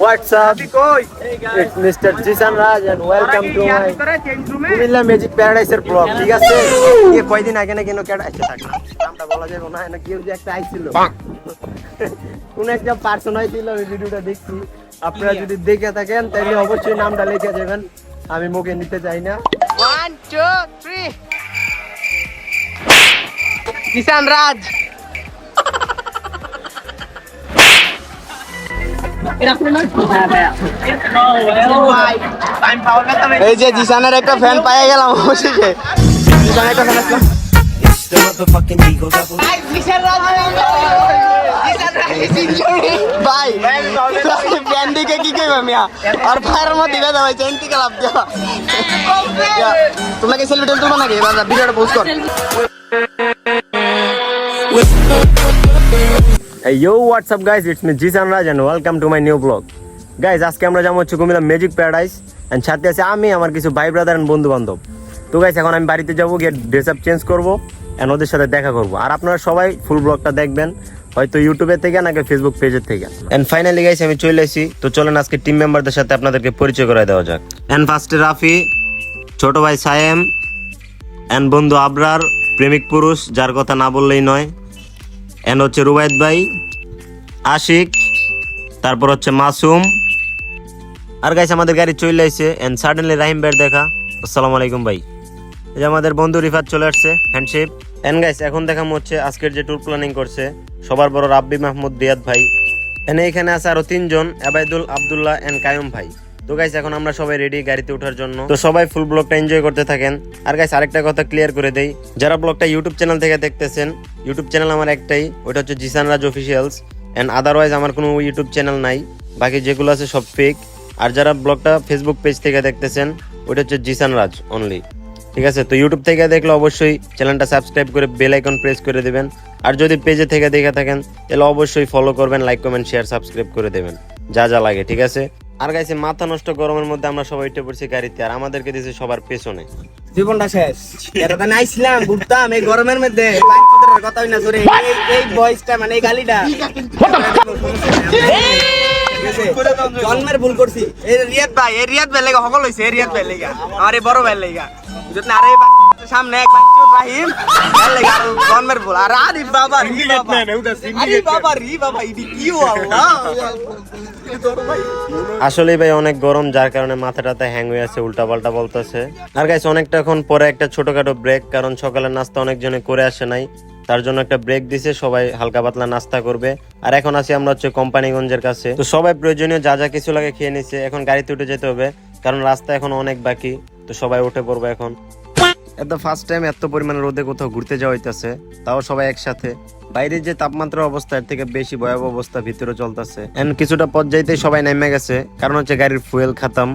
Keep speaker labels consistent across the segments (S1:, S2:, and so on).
S1: What's up? It's Mr. Jisan Raj and welcome to my Comilla magic প্যারাডাইসের blog ঠিক আছে? ইয়ে কয়দিন আগে না কেন কেডা আইছে থাক না নামটা বলা যাবে না না কেউ যে একটা আইছিল। কোন একটা পার্সন আইছিল আমি ভিডিওটা দেখছি। আপনারা যদি দেখে থাকেন তাহলে অবশ্যই নামটা লিখে দেবেন। আমি মুখে নিতে চাই না।
S2: One, two, three. কিষান রাজ এই যে জিসানের একটা ফ্যান পাইয়া গেলাম অবশেষে। জিসানের একটা ফ্যান আসলাম ভাই ফ্যান দিকে কি কইবা মিয়া? আর ফায়ারের মধ্যে বেদা ভাই চেন থেকে লাভ দেওয়া? তোমরা সেলফি তুলবা নাকি? ভিডিওটা পোস্ট কর।
S1: Yo, what's up guys? It's me Jisan Raj and welcome to my new vlog. Guys, আজকে আমরা যাব হচ্ছে কুমিল্লা ম্যাজিক প্যারাডাইস এন্ড সাথে আছে আমি আমার কিছু ভাই ব্রাদার এন্ড বন্ধু বান্ধব তো গাইস এখন আমি বাড়িতে যাব গিয়ে ড্রেস আপ চেঞ্জ করব এন্ড ওদের সাথে দেখা করব। আর আপনারা সবাই ফুল ব্লগটা দেখবেন হয়তো ইউটিউবে থেকে নাকি ফেসবুক পেজের থেকে। এন্ড ফাইনালি গাইস আমি চলে এসেছি। তো চলেন আজকে টিম মেম্বারদের সাথে আপনাদেরকে পরিচয় করে দেওয়া যাক। এন্ড ফার্স্টে রাফি ছোট ভাই সায়েম এন্ড বন্ধু আবরার প্রেমিক পুরুষ যার কথা না বললেই নয়। এন্ড হচ্ছে রুবায়ত ভাই, আশিক, তারপর হচ্ছে মাসুম। আর গাইস আমাদের গাড়ি চলে আসছে। এন্ড সাডেনলি রাহিম ভাইয়ের দেখা। আসসালামু আলাইকুম ভাই। এই যে আমাদের বন্ধু রিফাত চলে আসছে হ্যান্ডশেপ এন্ড গাইস এখন দেখাম হচ্ছে আজকের যে ট্যুর প্ল্যানিং করছে, সবার বড় রাব্বি মাহমুদ রিয়াদ ভাই। এনে এখানে আছে আরও তিনজন, আবাইদুল, আব্দুল্লাহ এন্ড কায়ুম ভাই। তো গাইস এখন আমরা সবাই রেডি গাড়িতে ওঠার জন্য। তো সবাই ফুল ব্লগটা এনজয় করতে থাকেন। আর গাইস আরেকটা কথা ক্লিয়ার করে দেই। যারা ব্লগটা ইউটিউব চ্যানেল থেকে দেখতেছেন ইউটিউব চ্যানেল আমার একটাই ওটা হচ্ছে Zisan Raj officials and otherwise আমার কোনো ইউটিউব চ্যানেল নাই। বাকি যেগুলো আছে সব ফেক আর যারা ব্লগটা ফেসবুক পেজ থেকে দেখতেছেন ওটা হচ্ছে জিসান রাজ অনলি ঠিক আছে? তো ইউটিউব থেকে দেখলে অবশ্যই চ্যানেলটা সাবস্ক্রাইব করে বেল আইকন প্রেস করে দেবেন। আর যদি পেজে থেকে দেখে থাকেন, তাহলে অবশ্যই ফলো করবেন লাইক কমেন্ট শেয়ার সাবস্ক্রাইব করে দেবেন। যা যা লাগে, ঠিক আছে? আর গাইছে মাথা নষ্ট গরমের মধ্যে আমরা সবাই উঠে পড়ছি গাড়িতে, আর আমাদেরকে দিয়েছে সবার পেছনে।
S2: জীবনটা শেষ। এটা তো আইছিলাম ঘুরতাম এই গরমের মধ্যে কথা হই না জোরে এই এই ভয়েসটা মানে এই গালিটা। জন্মের ভুল করছি। এই রিয়াদ ভাই এই রিয়াদ ভাই লেগা সকল হইছে এই রিয়াদ ভাই লেগা। আমার এই বড় ভাই লেগা। যদি না আরে সামনে এক বাচ্চা রাহিম এর লেগা আর জন্মের ভুল আর আরে বাবা রি বাবা। আরে বাবা রি বাবা ইডি কি আল্লাহ
S1: আসলে ভাই অনেক গরম যার কারণে মাথা টাথা হ্যাং হয়ে আছে উল্টা পাল্টা বলতেছে। আর গাইছে অনেকটা এখন পরে একটা ছোটখাটো ব্রেক কারণ সকালের নাস্তা অনেকজনে করে আসে নাই। তার জন্য একটা ব্রেক দিছে সবাই হালকা পাতলা নাস্তা করবে। আর এখন আছি আমরা হচ্ছে কোম্পানিগঞ্জের কাছে। তো সবাই প্রয়োজনীয় যা যা কিছু লাগে খেয়ে নিছে এখন গাড়িতে উঠে যেতে হবে কারণ রাস্তা এখন অনেক বাকি তো সবাই উঠে পড়বে এখন। এত ফার্স্ট টাইম এত পরিমাণে রোদে কোথাও ঘুরতে যাওয়া হইতাছে, তাও সবাই একসাথে। বাইরের যে তাপমাত্রা অবস্থা, এর থেকে বেশি ভয়াবহ অবস্থা ভিতরে চলতেছে। এন্ড কিছুটা পথ যাইতেই সবাই নেমে গেছে, কারণ হচ্ছে গাড়ির ফুয়েল খাতাম।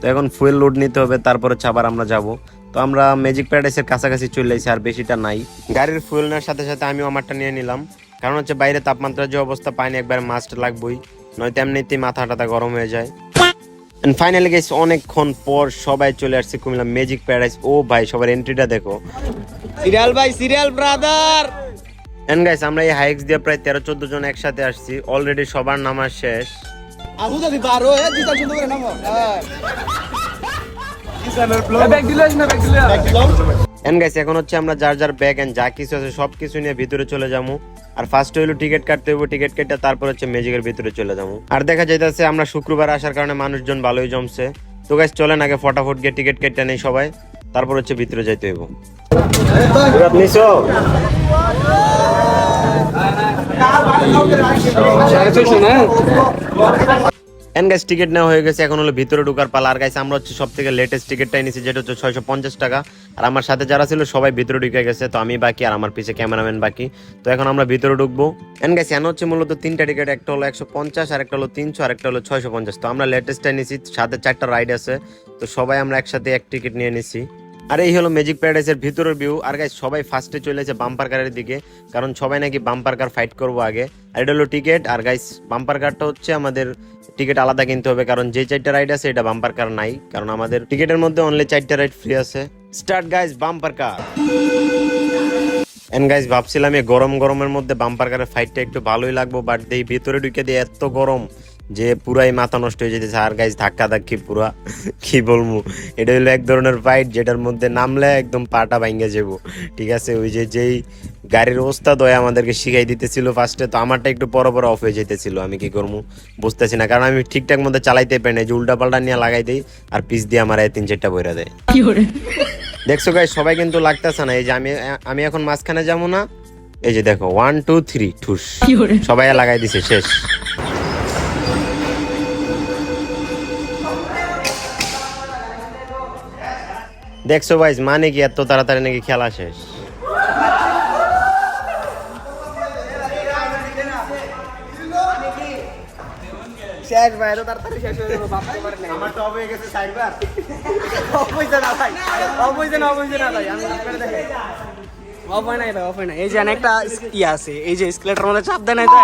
S1: তো এখন ফুয়েল লোড নিতে হবে, তারপরে হচ্ছে আবার আমরা যাব। তো আমরা ম্যাজিক প্যারাডাইসের কাছাকাছি চলে এসেছি, আর বেশিটা নাই। গাড়ির ফুয়েল নেওয়ার সাথে সাথে আমিও আমারটা নিয়ে নিলাম। কারণ হচ্ছে বাইরে তাপমাত্রার যে অবস্থা পাইনি একবার মাস্ট লাগবেই। নয়তো এমনিতেই মাথা টাথা গরম হয়ে যায়। এন্ড ফাইনালি গেছে অনেকক্ষণ পর সবাই চলে আসছে কুমিল্লা ম্যাজিক প্যারাডাইস ও ভাই সবার এন্ট্রিটা দেখো।
S2: সিরিয়াল ভাই সিরিয়াল ব্রাদার
S1: এন্ড গাইস আমরা এই হাইক্স দিয়ে প্রায় তেরো চোদ্দ জন একসাথে আসছি। অলরেডি সবার নামা শেষ।
S2: আবু দাবি বারো এ জিতা সুন্দর করে নামো।
S1: এন্ড গাইস এখন হচ্ছে আমরা যার যার ব্যাগ এন্ড যা কিছু আছে সব কিছু নিয়ে ভিতরে চলে যাব। আর ফার্স্ট হইল টিকিট কাটতে হবে টিকিট কেটে তারপর হচ্ছে ম্যাজিকের ভিতরে চলে যাব। আর দেখা যাইতেছে আমরা শুক্রবার আসার কারণে মানুষজন ভালোই জমছে। তো গাছ চলেন আগে ফটাফট গিয়ে টিকিট কেটে নেই সবাই তারপর হচ্ছে ভিতরে যাইতে হইব। নিছো? এন গাইস টিকিট নেওয়া হয়ে গেছে। এখন হলো ভিতরে ঢোকার পালা। আর গাইস আমরা হচ্ছে সব থেকে লেটেস্ট টিকিটটাই নিছি, যেটা হচ্ছে ছয়শো পঞ্চাশ টাকা। আর আমার সাথে যারা ছিল, সবাই ভিতরে ঢুকে গেছে। তো আমি বাকি, আর আমার পিছে ক্যামেরাম্যান বাকি। তো এখন আমরা ভিতরে ঢুকবো। এন গাইস এন হচ্ছে মূলত তিনটা টিকিট একটা হলো একশো পঞ্চাশ, আর একটা হলো তিনশো, আর একটা হলো ছয়শো পঞ্চাশ। তো আমরা লেটেস্টটাই নিছি, সাথে চারটা রাইড আছে। তো সবাই আমরা একসাথে এক টিকিট নিয়ে নিছি। আর এই হলো ম্যাজিক প্যারাডাইসের ভিতরের ভিউ আর গাইস সবাই ফার্স্টে চলে এসেছে বাম্পার কারের দিকে, কারণ সবাই নাকি বাম্পার কার ফাইট করব আগে। আর এটা হলো টিকিট আর গাইস বাম্পার কারটা হচ্ছে আমাদের টিকিট আলাদা কিনতে হবে, কারণ যে চারটা রাইড আছে, এটা বাম্পার কার নাই। কারণ আমাদের টিকিটের মধ্যে অনলি চারটা রাইড ফ্রি আছে। Start guys bumper car and guys ভাবছিলাম এই গরম গরমের মধ্যে বাম্পার কারের ফাইটটা একটু ভালোই লাগবো বাট এই ভিতরে ঢুকে দিয়ে এত গরম। যে পুরাই মাথা নষ্ট হয়ে যেতেছে। আর গাইজ ধাক্কা ধাক্কি পুরা। কি বলব? এটা হলো এক ধরনের ফাইট যেটার মধ্যে নামলে একদম পাটা ভাঙ্গে যাব। ঠিক আছে? ওই যে যেই গাড়ির অবস্থা দয় আমাদেরকে শিখাই দিতেছিল ফার্স্টে তো আমারটা একটু পর পর অফ হয়ে যেতেছিল। আমি কি করব? বুঝতেছি না। কারণ আমি ঠিকঠাক মতো চালাইতে পারি না যে উল্টা পাল্টা নিয়ে লাগাই দিই আর পিস দিয়ে আমার তিন চারটা বইরা দেয়। দেখছ গাই সবাই কিন্তু লাগতেছে না। এই যে আমি আমি এখন মাঝখানে যাব না। এই যে দেখো ওয়ান টু থ্রি ঠুস। সবাই লাগাই দিছে শেষ। দেখছ ভাই মানে কি এত তাড়াতাড়ি নাকি খেলা শেষ?
S2: শেষ ভাই এত তাড়াতাড়ি শেষ হয়ে যাবে ভাবতে পারি না
S1: আমার টপ হয়ে গেছে সাইবার
S2: অবশ্যই না ভাই অবশ্যই না অবশ্যই না ভাই আমি আপনারা দেখেন। অফ হয় নাই ভাই অফ হয় না এই যে অনেকটা ই আছে এই যে স্কেলেটার মধ্যে চাপ দেয় নাই তো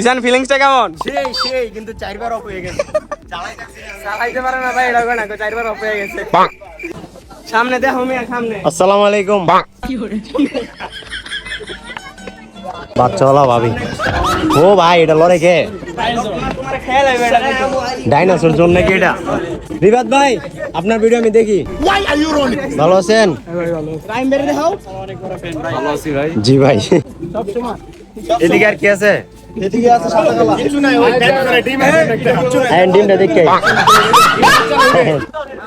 S2: ইসান ফিলিংসটা কেমন?
S1: সেই সেই কিন্তু চারবার অফ হয়ে গেছে।
S2: চালাইতে পারে না ভাই এরকম না চারবার অফ হয়ে গেছে। সামনে দেখো মিয়া সামনে।
S1: আসসালামু আলাইকুম। বাচ্চাওয়ালা ভাবি। ও ভাই এটা লড়ে কে? ডাইনোসর জন্য নাকি এটা? রিবাদ ভাই আপনার ভিডিও আমি দেখি। ভালো আছেন?
S2: টাইম বেড়ে দেখাও।
S1: জি ভাই। এদিকে আর কি আছে? হ্যাঁ ডিমটা দেখে।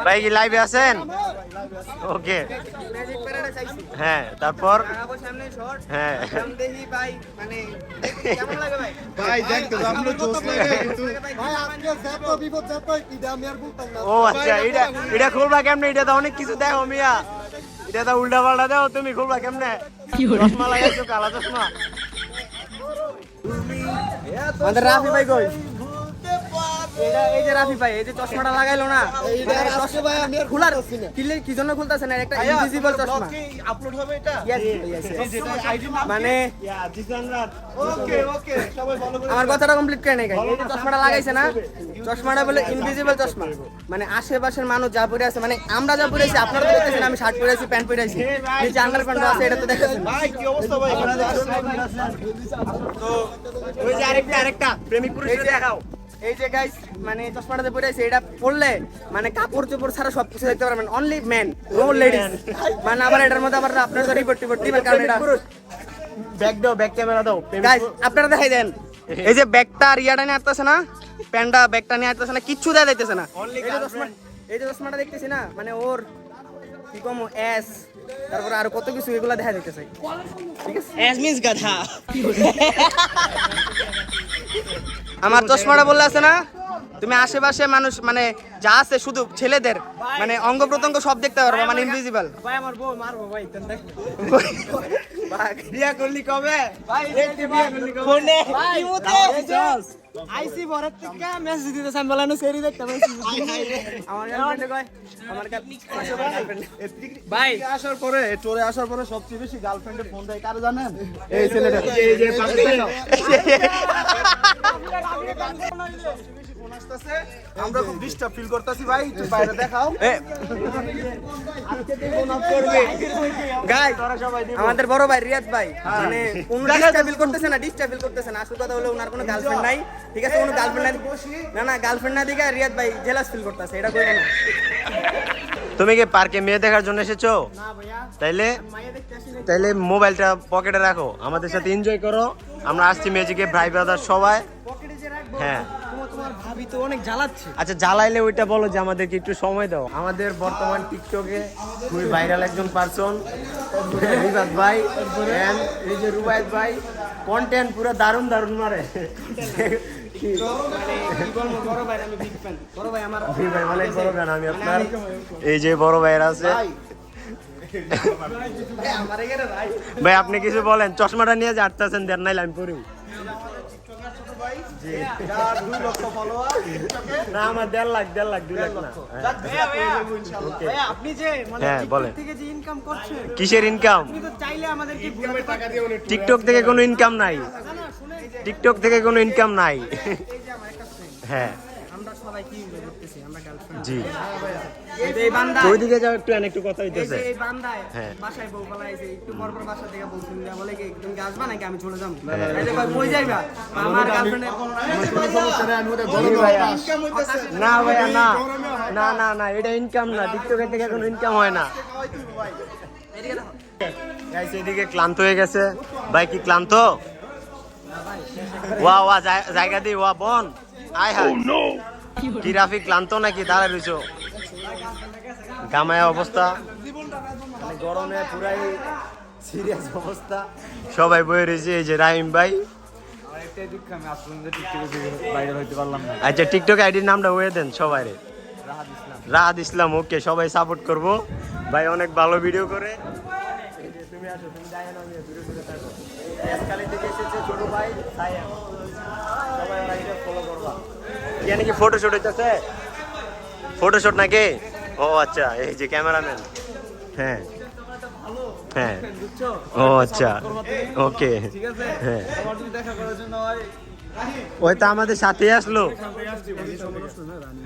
S1: ভাই কি লাইভে আছেন? ওকে হ্যাঁ তারপর? হ্যাঁ।
S2: দেখি ভাই মানে কেমন লাগে ভাই?
S3: ভাই দেখ তো আমরা জোস লাগে কিন্তু
S1: ও আচ্ছা এটা এটা খুলবা কেমনে? এটা তো অনেক কিছু দেখো মিয়া। এটা তো উল্টা পাল্টা দাও তুমি খুলবা কেমনে? চশমা লাগাইছো কালা চশমা।
S2: আমাদের রাফি ভাই কই? এই যে রাফি ভাই এই যে চশমাটা লাগাইলো না মানে খোলার কিলে কি জন্য খুলতাছে না? একটা ইনভিজিবল চশমা।
S3: আপলোড হবে এটা?
S2: Yes, yes, yes. মানে
S3: ওকে ওকে সবাই ফলো করে
S2: আমার কথাটা কমপ্লিট করে নাই এই যে চশমাটা লাগাইছে না চশমাটা বলে ইনভিজিবল চশমা। মানে আশেপাশের মানুষ যা পরে আছে মানে আমরা যা পরে আছি আপনারা তো দেখতেছেন আমি শার্ট পরে আছি প্যান্ট পরে আছি। নিচে প্যান্ট আছে এটা তো দেখতেছেন।
S3: ভাই কি অবস্থা ভাই?
S1: ওই যে আরেকটা আরেকটা। প্রেমিক পুরুষকে দেখাও।
S2: এই যে গাইস মানে চশমাটাতে পরে আছে এটা পড়লে মানে কাপড় চোপড় ছাড়া সব কিছু দেখতে পারবেন। অনলি ম্যান নো লেডিস মানে আবার এটার মধ্যে আবার আপনার তো রিপোর্ট টিপোর্ট দিবেন কারণ এটা
S1: ব্যাক দাও ব্যাক ক্যামেরা দাও
S2: গাইস আপনারা দেখাই দেন। এই যে ব্যাগটা আর ইয়াটা নিয়ে আসতেছে না প্যান্ডা ব্যাগটা নিয়ে আসতেছে না কিচ্ছু দেয়া যাইতেছে না। এই যে চশমা এই যে চশমাটা দেখতেছি না মানে ওর কি কম এস তারপর আর কত কিছু এগুলা দেখা যাইতেছে। ঠিক আছে? এস মিন্স গাধা। আমার চশমাটা বললে আছে না? তুমি আশেপাশে মানুষ মানে যা আছে শুধু ছেলেদের মানে অঙ্গ প্রত্যঙ্গ সব দেখতে পারব মানে ইনভিজিবল ভাই আমার বউ মারবো ভাই বিয়া করলি কবে? ভাই ফোনে। আইসি ভরত থেকে মেসেজ দিতে আমি বলানো সেরি দেখতে আমার গার্লফ্রেন্ড কয় আমার গার্লফ্রেন্ড ভাই।
S3: আসার পরে চোরে আসার পরে সবচেয়ে বেশি গার্লফ্রেন্ডে ফোন দেয় কার জানেন? এই ছেলেটা। এই যে পাশে দেখো। ফোন আসতেছে। আমরা খুব ডিস্টার্ব ফিল করতেছি ভাই একটু বাইরে দেখাও।
S2: আমাদের বড় ভাই রিয়াদ ভাই মানে কোন ডিস্টার্বিল করতেছে না ডিস্টার্বিল করতেছে না। আসল কথা হলো ওনার কোনো গার্লফ্রেন্ড নাই ঠিক আছে কোনো গার্লফ্রেন্ড নাই। না না গার্লফ্রেন্ড না দিকে রিয়াদ ভাই জেলাস ফিল করতেছে এটা কইবো না
S1: তুমি কি পার্কে মেয়ে দেখার জন্য এসেছ? তাইলে। তাইলে মোবাইলটা পকেটে রাখো আমাদের সাথে এনজয় করো। আমরা আসছি ম্যাজিকে ভাই ব্রাদার সবাই। হ্যাঁ। আচ্ছা জ্বালাইলে ওইটা বলো যে আমাদেরকে একটু সময় দাও। আমাদের বর্তমান টিকটকে খুবই ভাইরাল একজন পারসন রিবাদ ভাই এই যে রুবায়ত ভাই কন্টেন্ট পুরো দারুণ দারুণ মারে।
S2: কি? বলব বড় ভাই আমি বিগ ফ্যান বড় ভাই আমার
S1: জি ভাই অনেক বড় গান আমি আপনার। এই যে বড় ভাইয়ের আছে।
S2: ভাই।
S1: ভাই আপনি কিছু বলেন চশমাটা নিয়ে যে আটতেছেন দেন নাইলে আমি পড়ি
S3: যার দুই লক্ষ ফলোয়ার
S1: না আমার দেড় লাখ দেড় লাখ দুই লাখ না।
S2: আপনি যে মানে
S1: হ্যাঁ
S2: থেকে যে ইনকাম করছেন
S1: কিসের ইনকাম
S2: আপনি তো চাইলে আমাদেরকে টাকা
S1: টিকটক থেকে কোনো ইনকাম নাই। টিকটক থেকে কোনো ইনকাম নাই।
S2: এই যে আমার একটা friend,
S1: হ্যাঁ।
S2: আমরা সবাই কি করতেছি? আমরা গার্লফ্রেন্ড
S1: জি।
S2: এই যে এই বান্দা।
S1: তো ওইদিকে যাও একটু একটু কথা হইতেছে।
S2: এই বান্দায়
S1: হ্যাঁ।
S2: বাসায় বউ পালাইছে একটু পর পর বাসা থেকে বলছিল বলে কি তুমি আসবা নাকি আমি চলে যাব? এই যে কই কই যাইবা? আমার গার্লফ্রেন্ডের
S3: কোনো সমস্যা নেই আমি ওদের গরমে
S1: না ভাইয়া না। না না। না এটা ইনকাম না। টিকটকের থেকে কোনো ইনকাম হয় না।
S2: এদিকে
S1: গাইস এদিকে ক্লান্ত হয়ে গেছে। ভাই কি ক্লান্ত? ওয়া ওয়া জায়গা দি ওয়া বন। আয় হায়। কি রাফি ক্লান্ত নাকি? দাঁড়ায় রইছো। গামায় অবস্থা। মানে গরমে পুরাই সিরিয়াস অবস্থা। সবাই বয়ে রয়েছে এই যে রাহিম ভাই। আচ্ছা টিকটক আইডির নামটা হয়ে দেন সবাই রে রাহাত ইসলাম ওকে সবাই সাপোর্ট করব। ভাই অনেক ভালো ভিডিও করে। যে তুমি আসো তুমি যাই না ছোট ভাই সবাই ফলো করবা। হইতাছে? নাকি? ও আচ্ছা এই যে ক্যামেরাম্যান। হ্যাঁ হ্যাঁ। ও আচ্ছা ওকে হ্যাঁ। ওই তো আমাদের সাথে আসলো।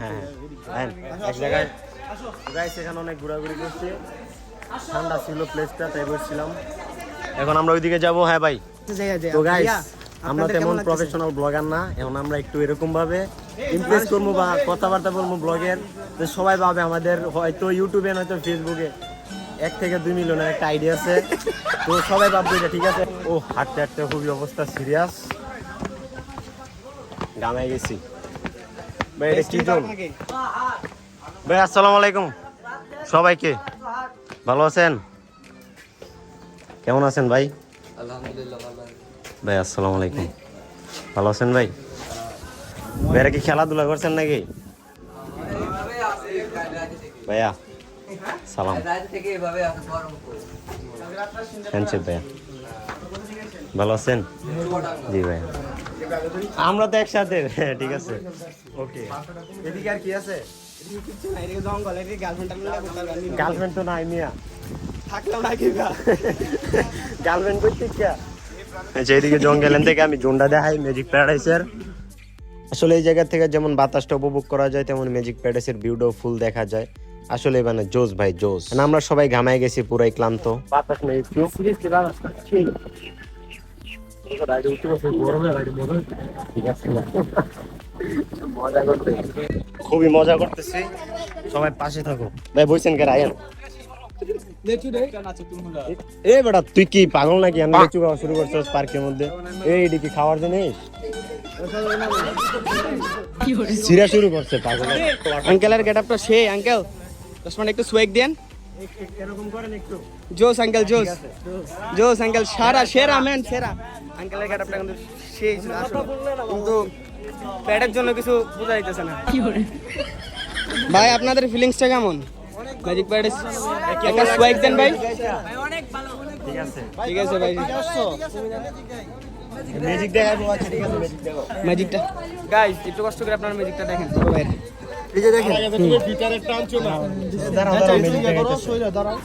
S1: হ্যাঁ হ্যাঁ। এক জায়গায় এখানে অনেক ঘোরাঘুরি করছি। ঠান্ডা ছিল প্লেসটা তাই বসছিলাম। এখন আমরা ওইদিকে যাব হ্যাঁ ভাই। তো গাইস আমরা তেমন প্রফেশনাল ব্লগার না এখন আমরা একটু এরকম ভাবে ইমপ্রেস করব বা কথাবার্তা বলব ব্লগের তো সবাই ভাবে আমাদের হয়তো ইউটিউবে নয়তো ফেসবুকে এক থেকে দুই মিলিয়নের একটা আইডিয়া আছে। তো সবাই ভাববে এটা ঠিক আছে। ও হাঁটতে হাঁটতে খুবই অবস্থা সিরিয়াস গামে গেছি। ভাই এটা কি জন? ভাই আসসালামু আলাইকুম। সবাইকে। ভালো আছেন? কেমন আছেন ভাই? ভাই আসসালামু আলাইকুম। ভালো আছেন ভাই? ভাইরা কি খেলাধুলা করছেন নাকি? ভাইয়া সালাম। হ্যান্ডশেক ভাইয়া। ভালো আছেন? জি ভাইয়া। আমরা তো একসাথে হ্যাঁ ঠিক আছে। ওকে। এদিকে আর কি আছে?
S2: গার্লফ্রেন্ড।
S1: গার্লফ্রেন্ড তো নাই মিয়া।
S2: থাকলেও নাকি
S1: গার্লফ্রেন্ড করতে কে আচ্ছা জঙ্গলেন থেকে আমি জোনটা দেখাই ম্যাজিক প্যারাডাইসের আসলে এই জায়গা থেকে যেমন বাতাসটা উপভোগ করা যায় তেমন ম্যাজিক প্যারাডাইসের ভিউটাও ফুল দেখা যায়। আসলে মানে জোস ভাই জোস মানে আমরা সবাই ঘামায় গেছি পুরাই ক্লান্ত। বাতাস নেই একটু খুবই মজা করতেছি। সবাই পাশে থাকো। ভাই বইছেন কে রায়ন? এ বেটা তুই কি পাগল নাকি? আমি লিচু খাওয়া শুরু করছিস পার্কের মধ্যে। এই এটি কি খাওয়ার জিনিস? সিরা শুরু করছে পাগল।
S2: আঙ্কেলের গেটআপটা সেই আঙ্কেল। দশ মিনিট একটু সোয়েক দেন।
S1: এরকম করেন একটু
S2: জোস আঙ্কেল জোস। জোস আঙ্কেল সারা সেরা ম্যান সেরা। আঙ্কেলের গেটআপটা কিন্তু সেই ছিল কিন্তু প্যাডের জন্য কিছু বোঝা যাইতেছে না। ভাই আপনাদের ফিলিংসটা কেমন? ম্যাজিক প্যাড একটা সোয়েক দেন ভাই।
S1: ঠিক আছে
S2: ঠিক আছে ভাই।
S1: ম্যাজিক দেখাবো আচ্ছা ঠিক আছে ম্যাজিক দেখাবো
S2: ম্যাজিকটা গাইস একটু কষ্ট করে আপনার ম্যাজিকটা দেখেন।
S1: এই যে দেখেন।
S3: ভিতরে টানছো না?
S1: দাঁড়াও দাঁড়াও ম্যাজিক দেখাইতেছি
S3: দাঁড়াও।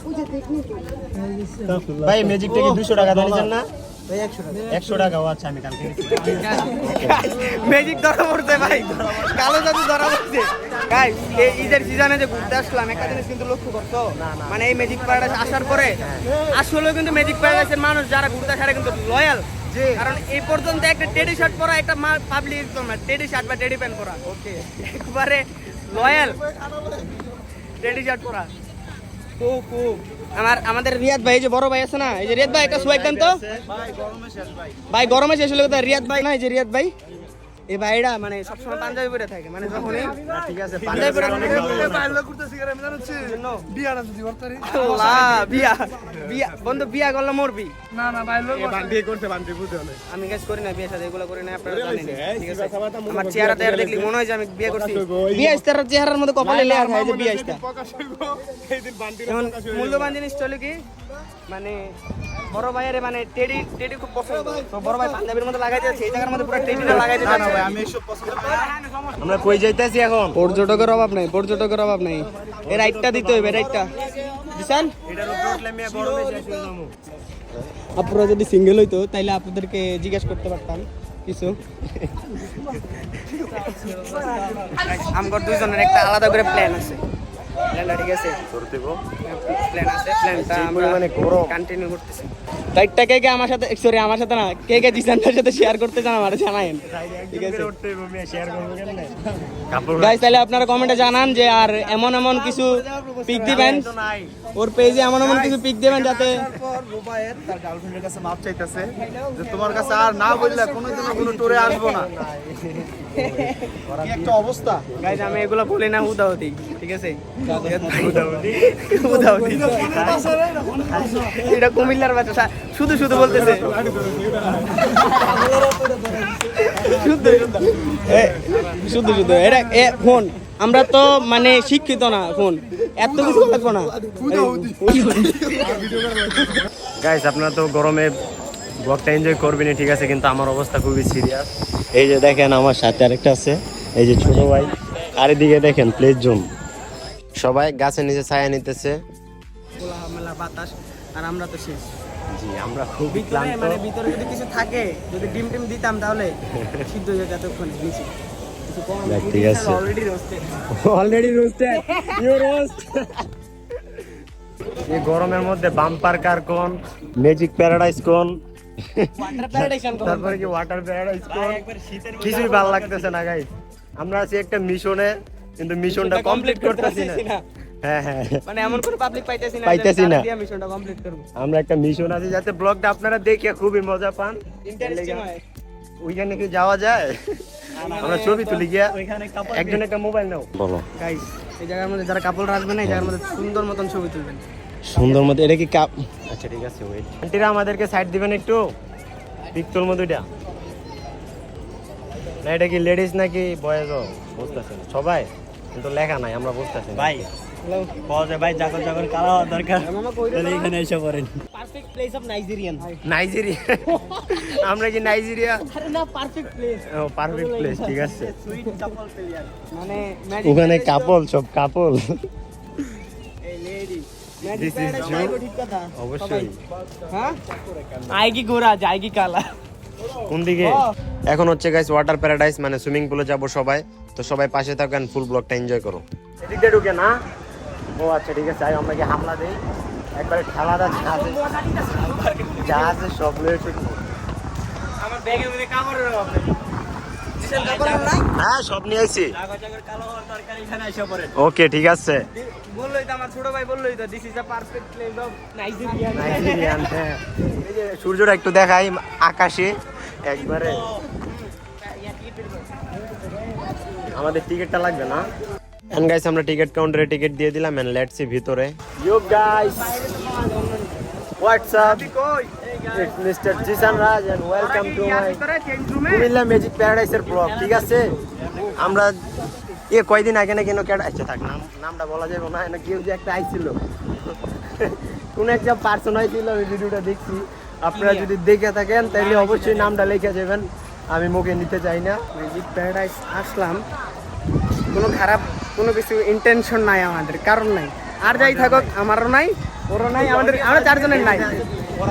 S1: ভাই ম্যাজিকটা কি 200 টাকা দিয়েছেন না? ভাই 100 টাকা। 100 টাকা ও আচ্ছা আমি কালকে
S2: ম্যাজিক ধরা পড়ছে ভাই। কালো জাদু ধরা পড়ছে। গাই এই ঈদের সিজনে যে ঘুরতে আসলাম একটা জিনিস কিন্তু লক্ষ্য করছ? মানে এই ম্যাজিক প্যারাডাইস আসার পরে আসলে কিন্তু ম্যাজিক প্যারাডাইসের মানুষ যারা ঘুরতে আসে কিন্তু লয়াল কারণ এই পর্যন্ত একটা টেডি শার্ট পরা একটা পাবলিক না টেডি শার্ট বা টেডি প্যান্ট পরা। ওকে একবারে লয়াল টেডি শার্ট পরা। আমার, আমাদের রিয়াদ ভাই যে বড় ভাই আছে না, এই যে রিয়াদ ভাই, একটা সোয়াইক দেন তো।
S3: ভাই, গরমে শেষ ভাই।
S2: ভাই, গরমে শেষ হলে রিয়াদ ভাই না, এই যে রিয়াদ ভাই? এই ভাইটা মানে সবসময় পাঞ্জাবি পরে থাকে মানে যখনই
S1: ঠিক আছে
S2: পাঞ্জাবি পরে
S3: বিয়া না যদি করতে
S2: আল্লাহ, বিয়া বিয়া বন্ধু বিয়া করলে মরবি।
S3: না না বাইরে বান্ডি করতে বান্ডি বুঝতে হবে
S2: আমি কাজ করি না বিয়ে সাথে এগুলো করি না আপনারা জানেন ঠিক আছে? আমার চেহারা তেহারা দেখলি মনে হয় যে আমি বিয়ে করছি? বিয়ে ইস্তার চেহারার মধ্যে কপালে লেয়ার হয় যে বিয়ে ইস্তার
S3: প্রকাশ হইব। এই দিন বান্ডি
S2: যেমন মূল্যবান জিনিস চলে কি? মানে বড় ভাইয়ের মানে টেডি টেডি খুব পছন্দ। তো বড় ভাই পাঞ্জাবির মধ্যে লাগাই দিয়েছে এই জায়গার মধ্যে পুরো টেডিটা লাগাই দিয়েছে
S3: আমি এইসব পছন্দ করি না।
S1: আমরা কই যাইতাছি এখন?
S2: পর্যটকের অভাব নাই পর্যটকের অভাব নাই। এই রাইটটা দিতে হবে রাইটটা
S1: যাব
S2: আপনারা যদি সিঙ্গেল হইতো তাইলে আপনাদেরকে জিজ্ঞেস করতে পারতাম কিছু। আমগর দুইজনের একটা আলাদা করে প্ল্যান আছে। প্ল্যানটা ঠিক আছে? প্ল্যান আছে প্ল্যানটা আমরা কন্টিনিউ করতেছি। লাইটটা কে কে আমার সাথে সরি আমার সাথে না কে কে জিসানটার সাথে শেয়ার করতে চান আমার জানায়েন। ঠিক আছে? গাইস তাহলে আপনারা কমেন্টে জানান যে আর এমন এমন কিছু পিক দিবেন। ওর পেজে এমন এমন কিছু পিক দিবেন যাতে
S3: রুবায়ের তার গার্লফ্রেন্ডের কাছে মাপ চাইতেছে যে তোমার কাছে আর না বললে কোনোদিনও কোনো টুরে আসব না একটা অবস্থা
S2: আমি এগুলো বলি না উদাহতি ঠিক আছে? হুদাহুদি। এটা কুমিল্লার বাচ্চা শুধু শুধু বলতেছে। শুদ্ধ শুদ্ধ। এটা এ ফোন। আমরা তো মানে শিক্ষিত না ফোন। এত কিছু লাগবো না।
S1: গাইস আপনারা তো গরমে ব্লগটা এনজয় করবেনই ঠিক আছে কিন্তু আমার অবস্থা খুবই সিরিয়াস এই যে দেখেন আমার সাথে আরেকটা আছে। এই যে ছোট ভাই। আর এদিকে দেখেন প্লেস জুম। সবাই গাছের নিচে ছায়া নিতেছে।
S2: মেলা বাতাস আর আমরা তো শেষ।
S1: জি আমরা খুবই
S2: ভিতরে
S1: ক্লান্ত।
S2: মানে ভিতরে যদি কিছু থাকে যদি ডিম টিম দিতাম তাহলে সিদ্ধ হয়ে যেত নিচে
S1: ঠিক আছে।
S2: Already roasted
S1: already roasted you roast এই গরমের মধ্যে বাম্পার কার কোন? ম্যাজিক প্যারাডাইস কোন? তারপরে কি ওয়াটার প্যারাডাইস কোন? কিছুই ভালো লাগতেছে না গাইস আমরা আছি একটা মিশনে কিন্তু মিশনটা কমপ্লিট করতেছি না। হ্যাঁ হ্যাঁ।
S2: মানে এমন কোনো পাবলিক পাইতেছি না
S1: পাইতেছি না।
S2: মিশনটা কমপ্লিট করব।
S1: আমরা একটা মিশন আছে যাতে ব্লগটা আপনারা দেখে খুবই মজা পান।
S2: ইন্টারেস্টিং হয়।
S1: ওইখানে কি যাওয়া যায়? আমরা ছবি তুলি গিয়া।
S2: ওইখানে
S1: একজন একটা মোবাইল নাও। বলো।
S2: গাইস এই জায়গার মধ্যে যারা কাপড় না এই জায়গার মধ্যে সুন্দর মতন ছবি তুলবেন।
S1: সুন্দর মতো এটা কি কাপ আচ্ছা ঠিক আছে ওয়েট আন্টিরা আমাদেরকে সাইড দিবেন একটু? মতো এটা না এটা কি লেডিস নাকি বয়েজও বুঝতেছেন। সবাই? কিন্তু লেখা নাই আমরা বুঝতেছি ভাই পাওয়া যায় ভাই যখন যখন কালা হওয়ার দরকার
S2: মামা
S1: এখানে এসে পড়েন।
S2: Perfect place of Nigerian
S1: Nigeria. আমরা কি নাইজেরিয়া?
S2: আরে না পারফেক্ট প্লেস
S1: ও পারফেক্ট প্লেস ঠিক আছে।
S2: সুইট কাপল প্লেয়ার মানে
S1: ওখানে কাপল সব কাপল
S2: এই লেডি.
S1: অবশ্যই।
S2: হ্যাঁ? গোরা কালা।
S1: কোন দিকে? এখন হচ্ছে গাইস ওয়াটার প্যারাডাইস মানে সুইমিং পুলে যাব সবাই। তো সবাই পাশে থাকেন ফুল ব্লগটা এনজয় করো। এদিক ঢুকে না? ও আচ্ছা ঠিক আছে আই আমরা কি হামলা দেই। একবারে ঠেলাটা জাহাজে জাহাজে সব
S2: আমার মধ্যে কাপড়ের অভাব নাই।
S1: হ্যাঁ সব নিয়ে আইছি। ওকে ঠিক আছে।
S2: বললোই তো আমার ছোট ভাই বললোই তো this is a perfect place of Nigeria
S1: Nigerian হ্যাঁ। সূর্যটা একটু দেখাই আকাশে। একবারে। আমাদের টিকিটটা লাগবে না? এন্ড গাইস আমরা টিকিট কাউন্টারে টিকিট দিয়ে দিলাম এন্ড লেটস সি ভিতরে। You guys WhatsApp it's mister Zisan Raj and welcome to my Comilla magic প্যারাডাইসের blog ঠিক আছে? আমরা এ কয়দিন আগে না কেন কেন আচ্ছা থাক, নাম, নামটা বলা যাবে না না কেউ যে একটা আইছিল। কোন একটা পার্সন আইছিল ওই ভিডিওটা দেখছি। আপনারা যদি দেখে থাকেন তাহলে অবশ্যই নামটা লিখে যাবেন। আমি মুখে নিতে চাই না।
S2: ম্যাজিক প্যারাডাইস আসলাম। কোনো খারাপ কোনো কিছু ইন্টেনশন নাই আমাদের কারণ নাই। আর যাই থাকুক আমারও নাই ওরও নাই আমাদের আমরা চারজনের নাই।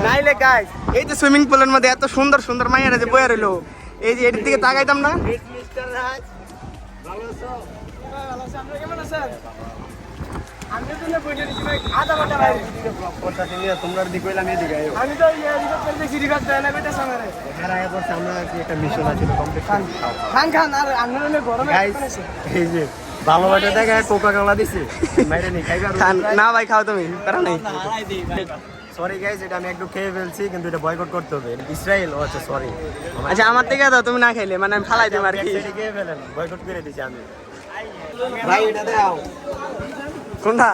S2: নাইলে গাইস এই যে সুইমিং পুলের মধ্যে এত সুন্দর সুন্দর মাইয়ারা যে বয়ে রইল এই যে এটির দিকে তাকাইতাম না?
S1: ভালো আছো? ভালো আছো। আমরা কেমন মিশন আছে কমপ্লিট
S2: খান খান আর আন্দোলনে গরমে
S1: গাইস এই যে ভালো বাটা দেখা কোকা কোলা দিছে। মাইরে নি
S2: ভাই। খাও তুমি
S1: সরি এটা আমি একটু খেয়ে ফেলছি কিন্তু এটা বয়কট করতে হবে। ইসরায়েল ও আচ্ছা সরি
S2: আচ্ছা আমার থেকে দাও তুমি না খাইলে মানে আমি ফালাই দিম আর কি।
S1: খেয়ে ফেলেন বয়কট করে দিছি আমি। ভাই এটা দাও
S2: কোনটা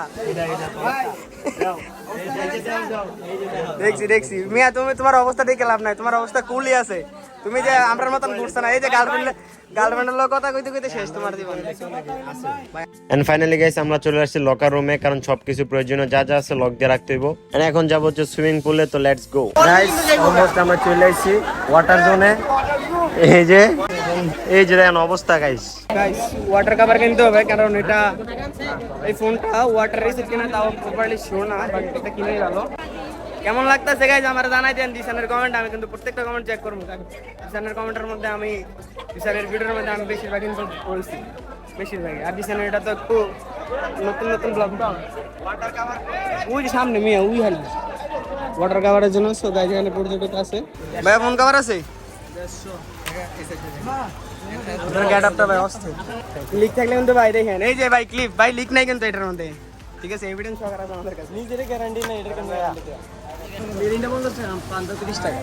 S2: দেখছি দেখছি। মিয়া তুমি তোমার অবস্থা দেখে লাভ নাই। তোমার অবস্থা কুলই আছে। তুমি যে আমরার মতন ঘুরছো না এই যে গার্লফ্রেন্ড গার্লফ্রেন্ডের লোক কথা কইতে কইতে শেষ তোমার জীবন।
S1: এন্ড ফাইনালি গাইস আমরা চলে আসছি লকার রুমে কারণ সবকিছু প্রয়োজনীয় যা যা আছে লক দিয়ে রাখতে হইব। এন্ড এখন যাব হচ্ছে সুইমিং পুলে তো লেটস গো গাইস অলমোস্ট আমরা চলে আসছি ওয়াটার জোনে এই যে এই যে দেখেন অবস্থা গাইস
S2: গাইস ওয়াটার কভার কিনতে হবে কারণ এটা এই ফোনটা ওয়াটার রিসিভ কিনা তাও প্রপারলি শিওর না বাট এটা কিনে ভালো। কেমন লাগতেছে গাইজ আমার জানাই দেন দিশানের কমেন্ট আমি কিন্তু প্রত্যেকটা কমেন্ট চেক করব দিশানের কমেন্টের মধ্যে আমি দিশানের ভিডিওর মধ্যে আমি বেশিরভাগ ইনভলভ করেছি বেশিরভাগ আর দিশানের এটা তো একটু নতুন নতুন ব্লগ ওই সামনে মিয়া ওই হালি ওয়াটার কাভারের জন্য সো গাইজ এখানে পর্যটক আছে। ভাই ফোন কাভার আছে? ওটার গেট আপটা ভাই অস্থির। লিক থাকলে কিন্তু ভাই দেখেন। এই যে ভাই ক্লিপ ভাই লিক নাই কিন্তু এটার মধ্যে। ঠিক আছে এভিডেন্স সহকারে আমাদের কাছে। নিজের গ্যারান্টি নাই এটার কোনো গ্যারান্টি বিরিনটা বলতেছে পাঁচশো টাকা।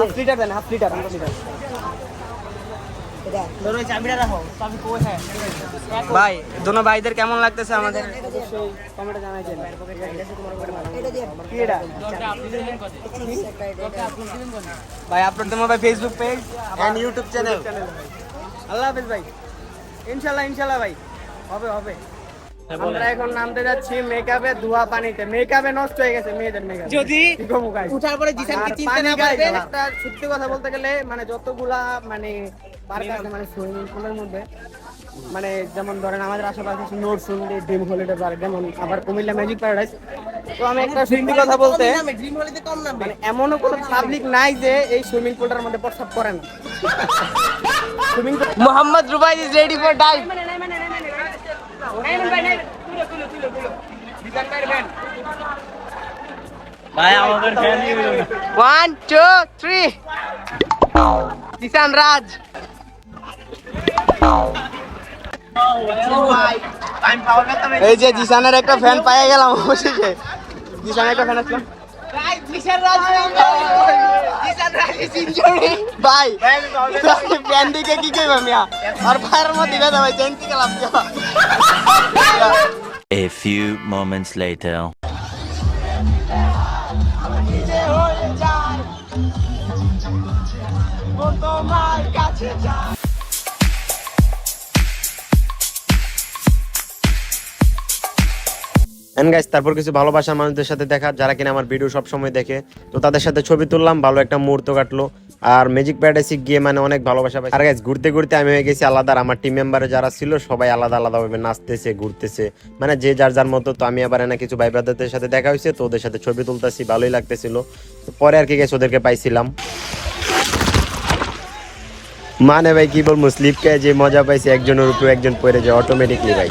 S2: হাফ লিটার দেন হাফ লিটার হাফ লিটার ভাই দোনো ভাইদের কেমন লাগতেছে আমাদের? ভাই আপলোড তোমার ভাই Facebook page
S1: and YouTube channel
S2: আল্লাহ হাফেজ ভাই। ইনশাল্লাহ ইনশাল্লাহ ভাই। হবে হবে। আমরা এখন নামতে যাচ্ছি মেকআপে ধোয়া পানিতে। মেকআপে নষ্ট হয়ে গেছে মেয়েদের মেকআপ যদি উঠার পরে জিসানকে চিনতে না। একটা সত্যি কথা বলতে গেলে মানে যতগুলা মানে পার্ক আছে মানে সুইমিং পুলের মধ্যে মানে যেমন ধরেন আমাদের আশেপাশে নোট শুনলি ড্রিম হলিডে পার্ক যেমন আবার কুমিল্লা ম্যাজিক প্যারাডাইস তো আমি একটা সত্যি কথা বলতে মানে এমনও কোনো পাবলিক নাই যে এই সুইমিং পুলটার মধ্যে প্রস্তাব করেন swimming Mohammad Rubai is ready for dive
S1: ভাই আমাদের fan
S2: one two three Zisan Raj এই যে জিসানের একটা ফ্যান পাইয়া গেলাম অবশেষে। জিসানের একটা ফ্যান আসলাম ভাই ফ্যান দিকে কি কইবা মিয়া আর ফায়ার মধ্যে দিবে ভাই থেকে লাভ
S4: A few moments later.
S1: And guys তারপর কিছু ভালোবাসার মানুষদের সাথে দেখা, যারা কিনা আমার ভিডিও সব সময় দেখে। তো তাদের সাথে ছবি তুললাম, ভালো একটা মুহূর্ত কাটলো। আর ম্যাজিক প্যারাডাইসে গিয়ে মানে অনেক ভালোবাসা পাই আর গাইস ঘুরতে ঘুরতে আমি হয়ে গেছি আলাদা আমার টিম মেম্বারে যারা ছিল, সবাই আলাদা আলাদা ভাবে নাচতেছে, ঘুরতেছে। মানে যে যার যার মতো, তো আমি আবার এনে কিছু ভাই ব্রাদারদের সাথে দেখা হয়েছে, তো ওদের সাথে ছবি তুলতেছি, ভালোই লাগতেছিল। তো পরে আর কি গেছে ওদেরকে পাইছিলাম। মানে ভাই, কি বলব স্লিপ কে যে মজা পাইছে, একজনের উপর একজন পড়ে যায় অটোমেটিকলি ভাই।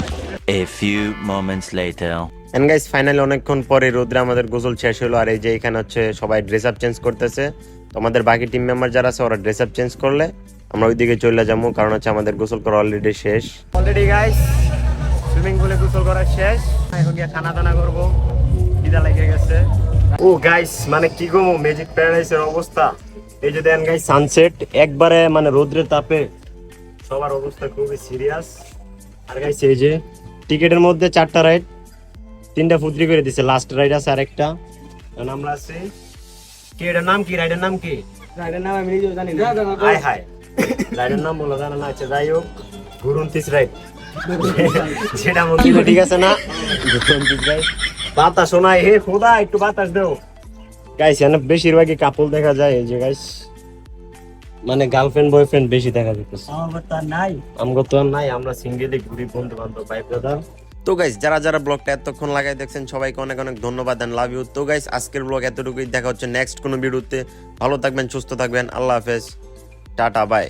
S4: A few moments later.
S1: And guys finally অনেকক্ষণ পরে রোদ্রে আমাদের গোসল শেষ হলো। আর এই যে এখানে হচ্ছে সবাই ড্রেস আপ চেঞ্জ করতেছে। তো আমাদের বাকি টিম মেম্বার যারা আছে, ওরা ড্রেস আপ চেঞ্জ করলে আমরা ওইদিকে চলে যাব। কারণ হচ্ছে আমাদের গোসল করা অলরেডি শেষ। অলরেডি গাইস সুইমিং পুলে গোসল করা শেষ। এখন গিয়ে খানা দানা করব। খিদা লেগে গেছে। ও গাইস মানে কি গো ম্যাজিক প্যারাডাইসের অবস্থা। এই যে দেন গাইস সানসেট একবারে মানে রোদ্রের তাপে সবার অবস্থা খুবই সিরিয়াস আর গাইস এই যে টিকেটের মধ্যে চারটা রাইড তিনটা ফুদ্রি করে দিছে। লাস্ট রাইড আছে আরেকটা। এখন আমরা আছি কি? এটার নাম কি? রাইডের নাম কি?
S2: রাইডের নাম আমি নিজেও জানি না।
S1: হাই হাই রাইডের নাম বলো জানা না আচ্ছা যাই হোক ঘুরুন্তিস রাইড সেটা মধ্যে ঠিক আছে না? ঘুরুন্তিস রাইড বাতাস শোনায় হে খোদা একটু বাতাস দেও। গাইস এখানে বেশিরভাগই কাপল দেখা যায়। এই যে গাইস মানে গার্লফ্রেন্ড বয়ফ্রেন্ড বেশি দেখা যেতেছে আমগো তো আর নাই। আমরা সিঙ্গেলি ঘুরি বন্ধু বান্ধব ভাই ব্রাদার তো গাইস যারা যারা ব্লগটা এতক্ষণ লাগাই দেখছেন, সবাইকে অনেক অনেক ধন্যবাদ এন্ড লাভ ইউ তো গাইস আজকের ব্লগ এতটুকুই। দেখা হচ্ছে নেক্সট কোনো ভিডিওতে। ভালো থাকবেন, সুস্থ থাকবেন। আল্লাহ হাফেজ। Tata bye